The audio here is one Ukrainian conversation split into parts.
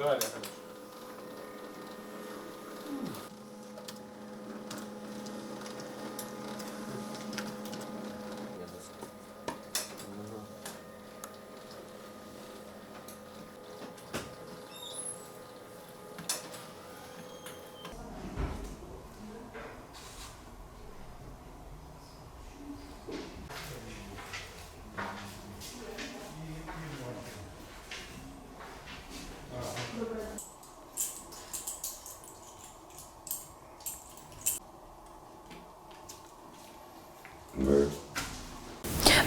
Далее,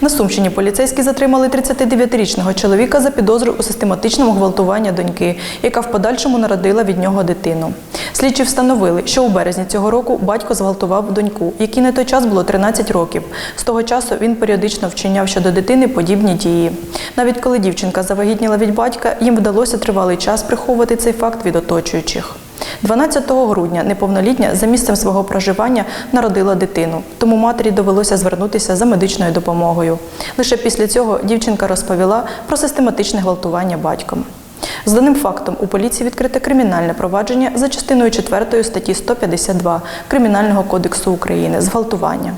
На Сумщині поліцейські затримали 39-річного чоловіка за підозрою у систематичному гвалтуванні доньки, яка в подальшому народила від нього дитину. Слідчі встановили, що у березні цього року батько зґвалтував доньку, якій на той час було 13 років. З того часу він періодично вчиняв щодо дитини подібні дії. Навіть коли дівчинка завагітніла від батька, їм вдалося тривалий час приховувати цей факт від оточуючих. 12 грудня неповнолітня за місцем свого проживання народила дитину, тому матері довелося звернутися за медичною допомогою. Лише після цього дівчинка розповіла про систематичне гвалтування батьком. З даним фактом у поліції відкрите кримінальне провадження за частиною 4 статті 152 Кримінального кодексу України зґвалтування.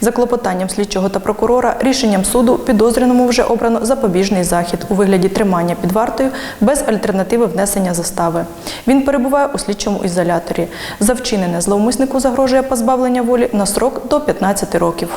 За клопотанням слідчого та прокурора рішенням суду підозрюваному вже обрано запобіжний захід у вигляді тримання під вартою без альтернативи внесення застави. Він перебуває у слідчому ізоляторі. За вчинене зловмиснику загрожує позбавлення волі на срок до 15 років.